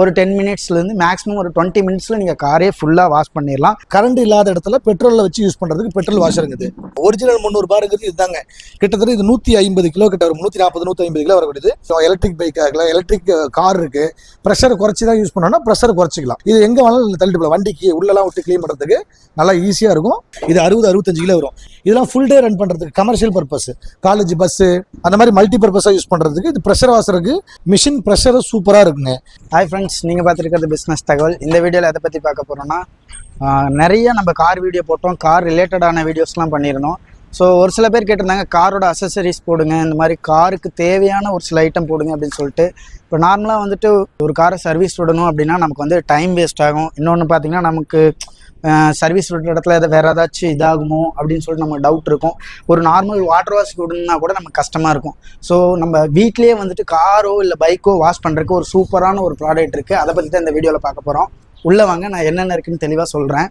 ஒரு டென் மினிட்ஸ்லேருந்து மேக்ஸிமம் ஒரு டுவெண்ட்டி மினிட்ஸில் நீங்கள் காரே ஃபுல்லாக வாஷ் பண்ணிடலாம். கரண்ட் இல்லாத இடத்துல பெட்ரோலில் வச்சு யூஸ் பண்ணுறதுக்கு பெட்ரோல் வாஷருங்குது ஒரிஜினல் முந்நூறுபாருங்கிறது இதுதாங்க. கிட்டத்தட்ட இது நூற்றி ஐம்பது கிலோ கிட்ட வரும். நூற்றி நாற்பது நூற்றி ஐம்பது கிலோ வரக்கூடியது. ஸோ எலக்ட்ரிக் பைக் ஆகலாம் எலக்ட்ரிக் கார் இருக்குது ப்ரெஷர் குறைச்சி தான் யூஸ் பண்ணோம்னா ப்ரெஷர் குறைச்சிக்கலாம். இது எங்கே வேணாலும் தள்ளிட்டு போகலாம் வண்டிக்கு உள்ளெல்லாம் விட்டு க்ளீன் பண்ணுறதுக்கு நல்லா ஈஸியாக இருக்கும். இது அறுபது அறுபத்தஞ்சு கிலோ வரும். இதெல்லாம் ஃபுல் டே ரன் பண்ணுறதுக்கு கமர்ஷியல் பர்பஸ் காலேஜ் பஸ்ஸு அந்த மாதிரி மல்டி பர்பஸாக யூஸ் பண்ணுறதுக்கு இது ப்ரெஷர் வாஷருக்கு மிஷின் ப்ரெஷர் சூப்பராக இருக்குங்க. ஹாய் ஃப்ரெண்ட்ஸ் நீங்கள் பார்த்துருக்கிறது பிஸ்னஸ் தகவல். இந்த வீடியோவில் எதை பற்றி பார்க்க போகிறோன்னா நிறைய நம்ம கார் வீடியோ போட்டோம். கார் ரிலேட்டடான வீடியோஸ்லாம் பண்ணியிருந்தோம். ஸோ ஒரு சில பேர் கேட்டிருந்தாங்க காரோட அசசரிஸ் போடுங்க இந்த மாதிரி காருக்கு தேவையான ஒரு சில ஐட்டம் போடுங்க அப்படின்னு சொல்லிட்டு. இப்போ நார்மலாக வந்துட்டு ஒரு காரை சர்வீஸ் விடணும் அப்படின்னா நமக்கு வந்து டைம் வேஸ்ட் ஆகும். இன்னொன்று பார்த்தீங்கன்னா நமக்கு சர்வீஸ் விடுற இடத்துல எதாவது வேறு ஏதாச்சும் இதாகுமோ அப்படின்னு சொல்லிட்டு நமக்கு டவுட் இருக்கும். ஒரு நார்மல் வாட்டர் வாஷ் விடணும்னா கூட நமக்கு கஷ்டமாக இருக்கும். ஸோ நம்ம வீட்லேயே வந்துட்டு காரோ இல்லை பைக்கோ வாஷ் பண்ணுறதுக்கு ஒரு சூப்பரான ஒரு ப்ராடக்ட் இருக்குது அதை பற்றி தான் இந்த வீடியோவில் பார்க்க போகிறோம் உள்ளே வாங்க நான் என்னென்ன இருக்குன்னு தெளிவாக சொல்கிறேன்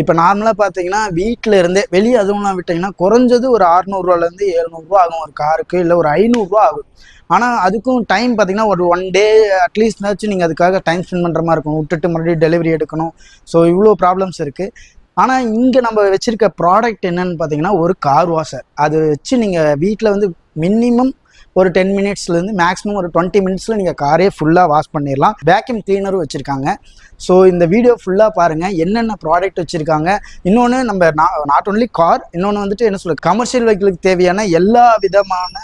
இப்போ நார்மலாக பார்த்தீங்கன்னா வீட்டில் இருந்தே வெளியே அதுவும் விட்டிங்கன்னா குறைஞ்சது ஒரு அறநூறுவாலேருந்து எழுநூறுவா ஆகும் ஒரு காருக்கு இல்லை ஒரு ஐநூறுரூவா ஆகும். ஆனால் அதுக்கும் டைம் பார்த்தீங்கன்னா ஒரு ஒன் டே அட்லீஸ்ட்னாச்சும் நீங்கள் அதுக்காக டைம் ஸ்பெண்ட் பண்ணுற மாதிரி இருக்கும். விட்டுட்டு மறுபடியும் டெலிவரி எடுக்கணும். ஸோ இவ்வளோ ப்ராப்ளம்ஸ் இருக்குது ஆனால் இங்கே நம்ம வச்சுருக்க ப்ராடக்ட் என்னன்னு பார்த்தீங்கன்னா ஒரு கார் வாஷர் அது வச்சு நீங்கள் வீட்டில் வந்து மினிமம் ஒரு டென் மினிட்ஸ்லேருந்து மேக்ஸிமம் ஒரு டுவெண்ட்டி மினிட்ஸில் நீங்கள் காரே ஃபுல்லாக வாஷ் பண்ணிடலாம். வேக்யூம் க்ளீனரும் வச்சுருக்காங்க. ஸோ இந்த வீடியோ ஃபுல்லாக பாருங்கள் என்னென்ன ப்ராடக்ட் வச்சுருக்காங்க? இன்னொன்று நம்ம நாட் ஒன்லி கார் இன்னொன்று வந்துட்டு என்ன சொல்ல கமர்ஷியல் வெஹிக்கிளுக்கு தேவையான எல்லா விதமான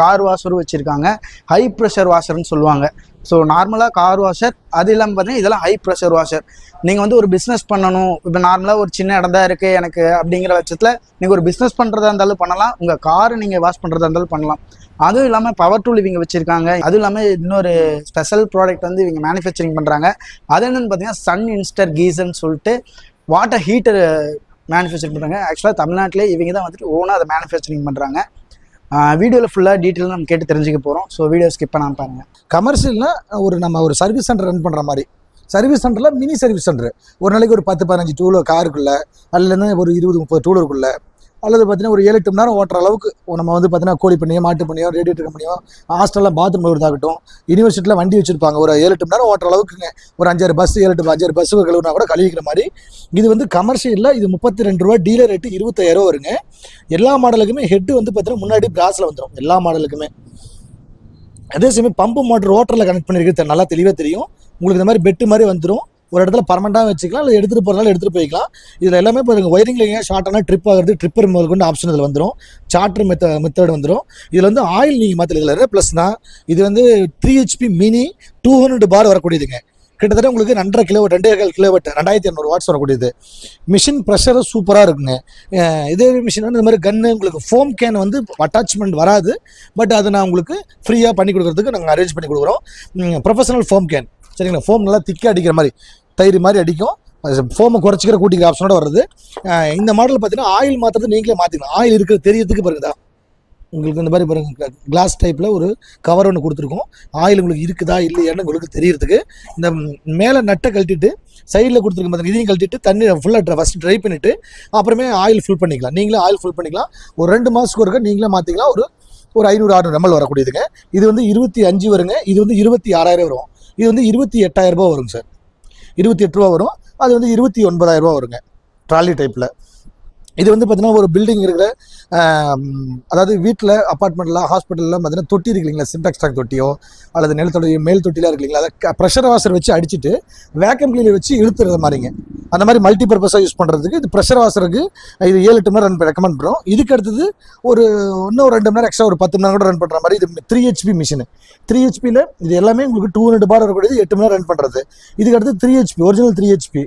கார் வாஷரும் வச்சுருக்காங்க. ஹை ப்ரெஷர் வாஷர்னு சொல்லுவாங்க. ஸோ நார்மலாக கார் வாஷர் அது இல்லாமல் பார்த்தீங்கன்னா இதெல்லாம் ஹை ப்ரெஷர் வாஷர் நீங்கள் வந்து ஒரு பிஸ்னஸ் பண்ணணும். இப்போ நார்மலாக ஒரு சின்ன இடம் தான் இருக்குது எனக்கு அப்படிங்கிற பட்சத்தில் நீங்கள் ஒரு பிஸ்னஸ் பண்ணுறதா இருந்தாலும் பண்ணலாம். உங்கள் காரை நீங்கள் வாஷ் பண்ணுறதா இருந்தாலும் பண்ணலாம். அதுவும் இல்லாமல் பவர் டூல் இவங்க வச்சுருக்காங்க. அதுவும் இல்லாமல் இன்னொரு ஸ்பெஷல் ப்ராடக்ட் வந்து இவங்க மேனுஃபேக்சரிங் பண்ணுறாங்க அது என்னென்னு பார்த்தீங்கன்னா சன் இன்ஸ்டர் கீசர்னு சொல்லிட்டு வாட்டர் ஹீட்டர் மேனுஃபேக்சரிங் பண்ணுறாங்க ஆக்சுவலாக தமிழ்நாட்டிலே இவங்க தான் வந்துட்டு ஓனாக அதை மேனுஃபேக்சரிங் பண்ணுறாங்க வீடியோவில் ஃபுல்லாக டீட்டெயில் நம்ம கேட்டு தெரிஞ்சுக்க போகிறோம் ஸோ வீடியோ ஸ்கிப் பண்ணாமல் பாருங்கள் கமர்ஷியல்னால் ஒரு நம்ம ஒரு சர்வீஸ் சென்டர் ரன் பண்ணுற மாதிரி. சர்வீஸ் சென்டரில் மினி சர்வீஸ் சென்டர் ஒரு நாளைக்கு ஒரு பத்து பதினஞ்சு டூலர் காருக்குள்ளே அதுலேருந்து ஒரு இருபது முப்பது டூலருக்குள்ளே அல்லது பார்த்தீங்கன்னா ஒரு ஏழு எட்டு மணி நேரம் ஓட்டுற அளவுக்கு நம்ம வந்து பார்த்தீங்கன்னா கோழி பண்ணியோ மாட்டு பண்ணியோ ரேடியேட்டர் கம்பெனியோ ஹாஸ்டலில் பாத்ரூம் வருதாகட்டும் யூனிவர்சிட்டியில் வண்டி வச்சிருப்பாங்க. ஒரு ஏழு எட்டு மணி நேரம் ஓட்டுற அளவுக்குங்க. ஒரு அஞ்சாறு பஸ் ஏழு எட்டு அஞ்சாறு பஸ் கழுவுனா கூட கழுவிக்கிற மாதிரி. இது வந்து கமர்ஷியலில் இது முப்பத்தி ரெண்டு ரூபா டீலர் ரேட்டு இருபத்தாயிரம் வருங்க. எல்லா மாடலுக்குமே ஹெட் வந்து பார்த்தீங்கன்னா முன்னாடி பிராஸில் வந்துடும் எல்லா மாடலுக்குமே அதே சமயம் பம்பு மோட்டர் ஓட்டரில் கனெக்ட் பண்ணியிருக்கிறது நல்லா தெளிவாக தெரியும். உங்களுக்கு இந்த மாதிரி பெட்டு மாதிரி வந்துடும் ஒரு இடத்துல பர்மனெண்ட்டாக வச்சுக்கலாம் இல்லை எடுத்துகிட்டு போகிறதால எடுத்துகிட்டு போய்க்கலாம். இதில் எல்லாமே பாருங்க ஒயரிங்கில் ஏன் ஷார்ட்டான ட்ரிப் ஆகிறது ட்ரிப்பர் முதல் கொண்டு ஆப்ஷன் இதில் வந்துடும் சார்ட்டர் மெத்த மெத்தட் வந்துடும் இதில் வந்து ஆயில் நீங்கள் மாற்றல இதில் தான் இது வந்து three HP mini two hundred bar வரக்கூடியதுங்க. கிட்டத்தட்ட உங்களுக்கு ரெண்டரை கிலோ ரெண்டே கால் கிலோ ரெண்டாயிரத்தி இரநூறு வாட்ஸ் வரக்கூடியது. மிஷின் ப்ரெஷரும் சூப்பராக இருக்குங்க. இதே மிஷின் வந்து இந்த மாதிரி கன்று உங்களுக்கு ஃபோம் கேன் வந்து அட்டாச்மெண்ட் வராது. பட் அதை நான் உங்களுக்கு ஃப்ரீயாக பண்ணி கொடுக்குறதுக்கு நாங்கள் அரேஞ்ச் பண்ணி கொடுக்குறோம். ப்ரொஃபஷனல் ஃபோம் கேன் சரிங்களா? ஃபோம் நல்லா திக்காக அடிக்கிற மாதிரி தயிர் மாதிரி அடிக்கும். ஃபோமை குறைச்சிக்கிற கூட்டிக்கிற ஆப்ஷனோட வருது. இந்த மாடல் பார்த்தீங்கன்னா ஆயில் மாற்றுறது நீங்களே மாற்றிக்கலாம் ஆயில் இருக்கிறது தெரியறதுக்கு பாருங்கதா உங்களுக்கு இந்த மாதிரி பாருங்க கிளாஸ் டைப்பில் ஒரு கவர் ஒன்று கொடுத்துருக்கோம். ஆயில் உங்களுக்கு இருக்குதா இல்லையான்னு உங்களுக்கு தெரியறதுக்கு. இந்த மேலே நட்டை கழட்டிட்டு சைடில் கொடுத்துருக்க மாதிரி இதையும் கழட்டிட்டு தண்ணி ஃபுல்லாக ஃபஸ்ட்டு ட்ரை பண்ணிவிட்டு அப்புறமே ஆயில் ஃபில் பண்ணிக்கலாம். நீங்களே ஆயில் ஃபில் பண்ணிக்கலாம். ஒரு ரெண்டு மாதத்துக்கு ஒருக்க நீங்களே மாற்றிக்கலாம் ஒரு ஒரு ஐநூறு ஆறுநூறு எம்எல் வரக்கூடியதுங்க. இது வந்து இருபத்தி அஞ்சு வருங்க. இது வந்து இருபத்தி ஆறாயிரம் வரும். இது வந்து இருபத்தி எட்டாயிரம் ரூபாய் வருங்க சார் இருபத்தி எட்டு ரூபா வரும். அது வந்து இருபத்தி ஒன்பதாயிரம் ரூபா வருங்க ட்ராலி டைப்பில் இது வந்து பார்த்தீங்கன்னா ஒரு பில்டிங் இருக்கிற அதாவது வீட்டில் அப்பார்ட்மெண்ட்டில் ஹாஸ்பிட்டலில் பார்த்தீங்கன்னா தொட்டி இருக்கு இல்லைங்களா? தொட்டியோ அல்லது நில மேல் தொட்டிலாம் இருக்கு அதை ப்ரெஷர் வாஷர் வச்சு அடிச்சுட்டு வேக்கம் கிளீனர் வச்சு இழுத்துறது மாதிரிங்க. அந்த மாதிரி மல்டி பர்பஸாக யூஸ் பண்ணுறதுக்கு இது ப்ரெஷர் வாஷருக்கு இது ஏழு எட்டு மணி ரன் ரெக்கமெண்ட் பண்ணுறோம் இதுக்கு அடுத்தது ஒரு இன்னும் ஒரு ரெண்டு மணி நேரம் எக்ஸ்ட்ரா ஒரு பத்து மணி நேரம் கூட ரன் பண்ணுற மாதிரி இது த்ரீ ஹெச்பி மிஷின் த்ரீ ஹெச்பியில் இது எல்லாமே உங்களுக்கு டூ ஹண்ட்ரட் பார் வரக்கூடியது எட்டு மணி நேரம் ரன் பண்ணுறது இதுக்கு அடுத்து three HP original three HP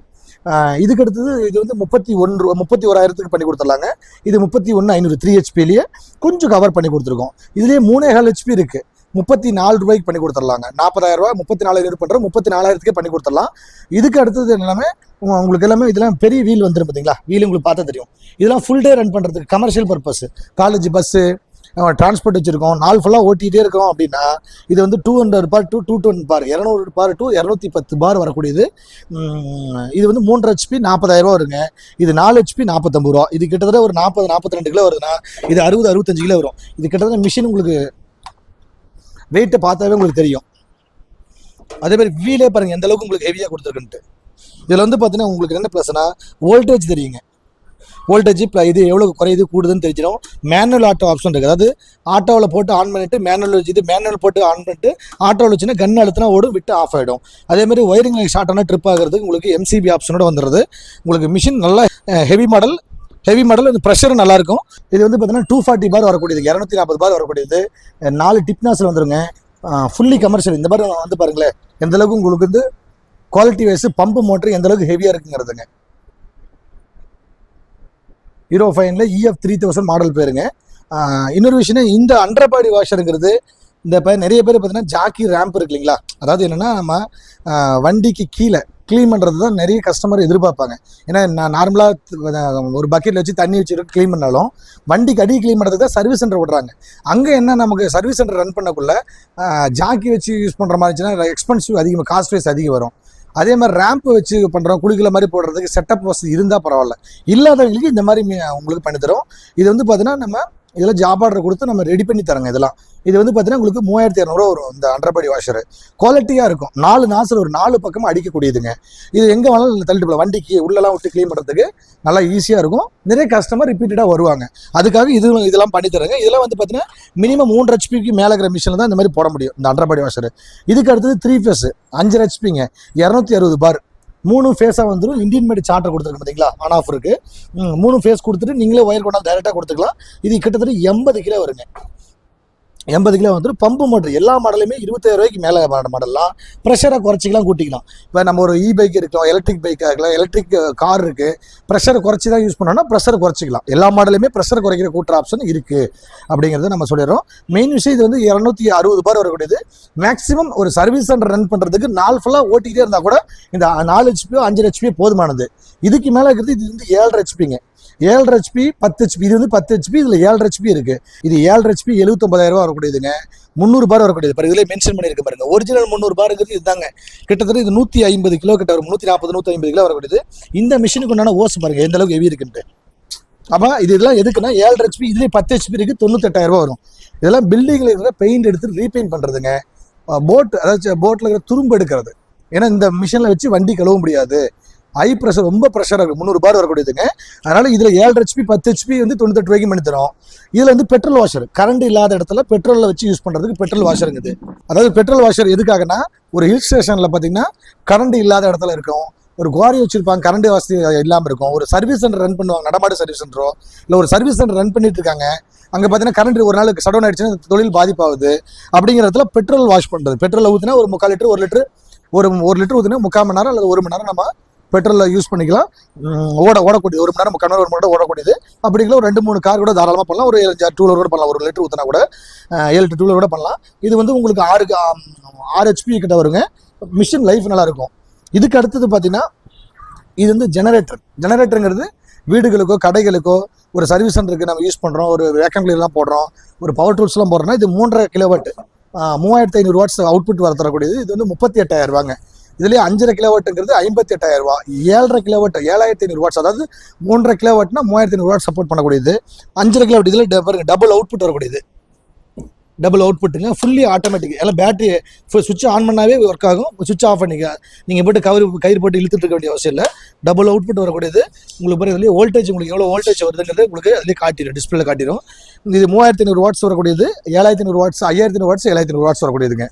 இதுக்கு அடுத்தது இது வந்து முப்பத்தி ஒன்று முப்பத்தி ஓராயிரத்துக்கு பண்ணி கொடுத்துடலாங்க. இது முப்பத்தி ஒன்று ஐநூறு த்ரீ ஹெச்பிலேயே கொஞ்சம் கவர் பண்ணி கொடுத்துருக்கோம். இதுலேயே மூணே ஹால் ஹெச்பி இருக்குது முப்பத்தி நாலு ரூபாய்க்கு பண்ணி கொடுத்துடலாங்க. நாற்பதாயிரம் ரூபாய் முப்பத்தி நாலாயிரம் பண்ணுறோம் முப்பத்தி நாலாயிரத்துக்கே பண்ணி கொடுத்துடலாம். இதுக்கு அடுத்தது எல்லாமே உங்களுக்கு எல்லாமே இதெல்லாம் பெரிய வீல் வந்துடும் பார்த்தீங்களா வீல் உங்களுக்கு பார்த்தா தெரியும். இதெல்லாம் ஃபுல் டே ரன் பண்ணுறதுக்கு commercial purpose college bus transport வச்சுருக்கோம். நாள் ஃபுல்லாக ஓட்டிகிட்டே இருக்கோம் அப்படின்னா இது வந்து two hundred bar two two twenty bar இரநூறு பார் டூ இரநூத்தி பத்து பார் வரக்கூடியது. இது வந்து மூன்று ஹெச்பி நாற்பதாயிரம் வருங்க. இது நாலு ஹெச்பி நாற்பத்தொம்பது ரூபா இது கிட்டத்தட்ட ஒரு நாற்பது நாற்பத்தி ரெண்டு கிலோ வருதுன்னா இது அறுபது அறுபத்தஞ்சு கிலோ வரும். இது கிட்டத்தட்ட மிஷின் உங்களுக்கு வெயிட்டை பார்த்தாவே உங்களுக்கு தெரியும். அதே மாதிரி வீலே பாருங்கள் எந்த அளவுக்கு உங்களுக்கு ஹெவியாக கொடுத்துருக்குன்ட்டு. இதில் வந்து பார்த்தீங்கன்னா உங்களுக்கு என்ன ப்ளஸ்னா வோல்டேஜ் தெரியுங்க. வோல்டேஜ் இது எவ்வளோ குறையுது கூடுதுன்னு தெரிஞ்சிடும். மேனுவல் ஆட்டோ ஆப்ஷன் இருக்குது அதாவது ஆட்டோவில் போட்டு ஆன் பண்ணிட்டு மேனுவல் வச்சு இது மேனுவல் போட்டு ஆன் பண்ணிட்டு ஆட்டோவில் வச்சுன்னா கன் அழுத்தினா ஓடும் விட்டு ஆஃப் ஆகிடும் அதே மாதிரி ஒயரிங் ஷார்ட் ஆனால் ட்ரிப் ஆகிறதுக்கு உங்களுக்கு எம்சிபி ஆப்ஷனோட வந்துடுது உங்களுக்கு மிஷின் நல்லா ஹெவி மாடல் ஹெவி மாடல் இந்த ப்ரெஷரும் நல்லாயிருக்கும். இது வந்து பார்த்தீங்கன்னா டூ ஃபார்ட்டி பார் வரக்கூடியது. இரநூத்தி நாற்பது பார் வரக்கூடியது. நாலு டிப்னாஸில் வந்துருங்க. ஃபுல்லி கமர்ஷியல் இந்த மாதிரி வந்து பாருங்களேன். எந்த அளவுக்கு உங்களுக்கு வந்து குவாலிட்டி வைஸ் பம்பு மோட்டர் எந்த அளவுக்கு ஹெவியாக இருக்குங்கிறதுங்க. ஹீரோ ஃபைனில் இஎஃப் த்ரீ தௌசண்ட் மாடல் பேருங்க. இன்னொரு விஷயம் இந்த அண்டர்பாடி வாஷருங்கிறது இந்த இப்போ நிறைய பேர் பார்த்தீங்கன்னா ஜாக்கி ரேம்ப் இருக்கு இல்லைங்களா? அதாவது என்னென்னா நம்ம வண்டிக்கு கீழே க்ளீன் பண்ணுறது தான் நிறைய கஸ்டமர் எதிர்பார்ப்பாங்க. ஏன்னா நான் நார்மலாக ஒரு பக்கெட்டில் வச்சு தண்ணி வச்சு க்ளீன் பண்ணாலும் வண்டிக்கு அடி க்ளீன் பண்ணுறதுக்கு தான் சர்வீஸ் சென்டர் விடுறாங்க அங்கே என்ன நமக்கு சர்வீஸ் சென்டர் ரன் பண்ணக்குள்ள ஜாக்கி வச்சு யூஸ் பண்ணுற மாதிரி இருந்துச்சுன்னா எக்ஸ்பென்சிவ் அதிகமாக காஸ்ட் வைஸ் அதிகம் வரும். அதே மாதிரி ரேம்ப் வச்சு பண்ணுறோம் குளிக்கல மாதிரி போடுறதுக்கு செட்டப் வசதி இருந்தால் பரவாயில்ல. இல்லாதவங்களுக்கு இந்த மாதிரி உங்களுக்கு பண்ணி தரும் இது வந்து பார்த்தீங்கன்னா நம்ம இதெல்லாம் ஜாப் ஆர்டர் கொடுத்து நம்ம ரெடி பண்ணி தரோங்க இதெல்லாம். இது வந்து பார்த்தீங்கன்னா உங்களுக்கு மூவாயிரத்தி இரநூறுவா வரும் இந்த அண்டர்படி வாஷர் குவாலிட்டியாக இருக்கும். நாலு நாசில் ஒரு நாலு பக்கமாக அடிக்கக்கூடியதுங்க. இது எங்கே வேணாலும் தள்ளிட்டு போகலாம் வண்டிக்கு உள்ளெல்லாம் விட்டு க்ளீன் பண்ணுறதுக்கு நல்லா ஈஸியாக இருக்கும். நிறைய கஸ்டமர் ரிப்பீட்டடாக வருவாங்க. அதுக்காக இது இதெல்லாம் பண்ணி தரேங்க. இதெல்லாம் வந்து பார்த்தீங்கன்னா மினிமம் மூன்று ஹெச்பிக்கு மேலே இருக்கிற மிஷினில் தான் இந்த மாதிரி போட முடியும். இந்த அண்டர்படி வாஷர் இதுக்கு அடுத்தது த்ரீ ஃபேஸ் அஞ்சு ஹெச்பிங்க இரநூத்தி அறுபது பார் மூணு ஃபேஸாக வந்துடும் இந்தியன் மேட் சார்ட்டர் கொடுத்துருக்கு பார்த்தீங்களா ஆன் ஆஃப் இருக்குது மூணு ஃபேஸ் கொடுத்துட்டு நீங்களே ஒயர் கொண்டாந்து டேரெக்டாக கொடுத்துக்கலாம். இது கிட்டத்தட்ட எண்பது கிலோ வருங்க. எண்பது கிலோ வந்துடும் பம்பு மோட்டர் எல்லா மாடலுமே இருபத்தாயிரம் ரூபாய்க்கு மேலே மாடல்லாம் ப்ரெஷரை குறைச்சிக்கலாம் கூட்டிக்கலாம். இப்போ நம்ம ஒரு இ பைக் இருக்கலாம் எலக்ட்ரிக் பைக்காக இருக்கலாம் எலக்ட்ரிக் கார் இருக்குது ப்ரெஷரை குறைச்சி தான் யூஸ் பண்ணோம்னா ப்ரெஷரை குறைச்சிக்கலாம். எல்லா மாடலுமே ப்ரெஷர் குறைக்கிற கூட்டுற ஆப்ஷன் இருக்குது அப்படிங்கிறத நம்ம சொல்லிடுறோம். மெயின் விஷயம் இது வந்து இரநூத்தி அறுபது பார் வரக்கூடியது. மேக்ஸிமம் ஒரு சர்வீஸ் சென்டர் ரன் பண்ணுறதுக்கு நாள் ஃபுல்லாக ஓட்டிக்கிட்டே இருந்தால் கூட இந்த நாலு ஹெச்பியோ அஞ்சு ஹெச்பியோ போதுமானது. இதுக்கு மேலே இருக்கிறது இது வந்து ஏழரை ஹெச்பிங்க ஏழரை ஹெச்பி பத்து ஹெச்பி இது வந்து பத்து ஹெச்பி இதில் ஏழரை ஹெச்பி இருக்குது இது ஏழரை ஹெச்பி எழுபத்தொம்பதாயிரம் ரூபா வரக்கூடியதுங்க. முந்நூறு பார் வரக்கூடியது. பாருங்க இதில் மென்ஷன் பண்ணியிருக்கு பாருங்க. ஒரிஜினல் முந்நூறு பாருங்கிறது இதுதாங்க. கிட்டத்தட்ட இது நூற்றி ஐம்பது கிலோ கிட்ட வரும். நூற்றி நாற்பது நூற்றி ஐம்பது கிலோ வரக்கூடியது. இந்த மிஷினுக்கு உண்டான ஓஸ் பாருங்க எந்த அளவுக்கு ஹெவி இருக்குன்ட்டு. அப்போ இது இதெல்லாம் எதுக்குன்னா ஏழரை ஹெச்பி இதுலேயே பத்து ஹெச்பி இருக்குது தொண்ணூத்தெட்டாயிரம் ரூபா வரும். இதெல்லாம் பில்டிங்கில் இருக்கிற பெயிண்ட் எடுத்து ரீபெயிண்ட் பண்ணுறதுங்க போட் அதாச்சும் போட்டில் இருக்கிற துரும்பு எடுக்கிறது. ஏன்னா இந்த மிஷினில் வச்சு வண்டி கழுவ முடியாது. ஹை ப்ரெஷர் ரொம்ப ப்ரெஷராக இருக்கும் முந்நூறு பார் வரக்கூடியதுங்க. அதனால் இதில் ஏழு ஹெச்பி பத்து ஹெச்பி வந்து தொண்ணூத்தெட்டு ரூபாய்க்கு பண்ணி இதில் வந்து பெட்ரோல் வாஷர் கரண்ட் இல்லாத இடத்துல பெட்ரோலில் வச்சு யூஸ் பண்ணுறதுக்கு பெட்ரோல் வாஷருங்குது அதாவது பெட்ரோல் வாஷர் எதுக்காகனா ஒரு ஹில் ஸ்டேஷனில் பார்த்தீங்கன்னா கரண்ட் இல்லாத இடத்துல இருக்கும். ஒரு குவாரி வச்சிருப்பாங்க கரண்ட் வசதி இல்லாமல் இருக்கும். ஒரு சர்வீஸ் சென்டர் ரன் பண்ணுவாங்க நடமாடு சர்வீஸ் சென்டரோ இல்லை ஒரு சர்வீஸ் சென்டர் ரன் பண்ணிட்டு இருக்காங்க. அங்கே பார்த்தீங்கன்னா கரண்ட் ஒரு நாளுக்கு சடவுன் ஆயிடுச்சுன்னா தொழில் பாதிப்பாகுது. அப்படிங்கிற இடத்துல பெட்ரோல் வாஷ் பண்ணுறது பெட்ரோல் ஊற்றினா ஒரு முக்கால் லிட்டர் ஒரு லிட்டர் ஒரு ஒரு லிட்டர் ஊற்றினா முக்கால் மணி நேரம் அல்லது ஒரு மணி நேரம் நம்ம பெட்ரோலில் யூஸ் பண்ணிக்கலாம். ஓட ஓடக்கூடிய ஒரு மணி நேரம் கணவர் ஒரு மணி நேரம் ஓடக்கூடியது. அப்படிங்கிற ஒரு ரெண்டு மூணு கார் கூட தாராளமாக பண்ணலாம். ஒரு ஏழு டூ கூட பண்ணலாம். ஒரு லிட்டர் ஊற்றினா கூட ஏழு டூ கூட பண்ணலாம். இது வந்து உங்களுக்கு ஆறு ஆறு ஹெச்பி கிட்ட வருங்க. மிஷின் லைஃப் நல்லாயிருக்கும் இதுக்கு அடுத்தது பார்த்தீங்கன்னா இது வந்து ஜெனரேட்டர் ஜெனரேட்டருங்கிறது வீடுகளுக்கோ கடைகளுக்கோ ஒரு சர்வீஸ் சென்டருக்கு நம்ம யூஸ் பண்ணுறோம் ஒரு வேக்கம் கிளீர்லாம் போடுறோம். ஒரு பவர் டூல்ஸ்லாம் போடுறோம்னா இது மூன்றரை கிலோவாட் மூவாயிரத்து ஐநூறு வாட்ஸ் அவுட்புட் வர தரக்கூடியது. இது வந்து முப்பத்தி எட்டாயிரம் ரூபாங்க. இதுலேயே அஞ்சரை கிலோவாட்டுங்கிறது ஐம்பத்தி எட்டாயிரம் ரூபா ஏழரை கிலோவாட் ஏழாயிரத்தி ஐநூறு வாட்ஸ் அதாவது மூன்றரை கிலோவாட்னா மூவாயிரத்தி ஐநூறு வாட் சப்போர்ட் பண்ணக்கூடியது. அஞ்சரை கிலோவாட் இதில் டபுள் டபுள் அவுட்புட் வரக்கூடியது. டபுள் அவுட்புட்டுங்க ஃபுல்லி ஆட்டோமேட்டிக் எல்லாம் பேட்டரி சுவிட்ச் ஆன் பண்ணாவே ஒர்க் ஆகும். சுவிட்ச் ஆஃப் பண்ணிக்க நீங்கள் போட்டு கயிறு கயிறு போட்டு இழுத்துட்டு இருக்க வேண்டிய அவசியம் இல்லை. டபுள் அவுட்புட் வரக்கூடியது. உங்களுக்கு பாருங்க இதுலேயே வோல்டேஜ் உங்களுக்கு எவ்வளோ வோல்டேஜ் வருதுங்கிறது உங்களுக்கு அதுலேயே காட்டிடும் டிஸ்பிளே காட்டிடும் இது மூவாயிரத்தி ஐநூறு வாட்ஸ் வரக்கூடியது. ஏழாயிரத்தி ஐநூறு வாட்ஸ் ஐயாயிரத்தி ஐநூறு வாட்ஸ் ஏழாயிரத்தி ஐநூறு வாட்ஸ் வரக்கூடியதுங்க.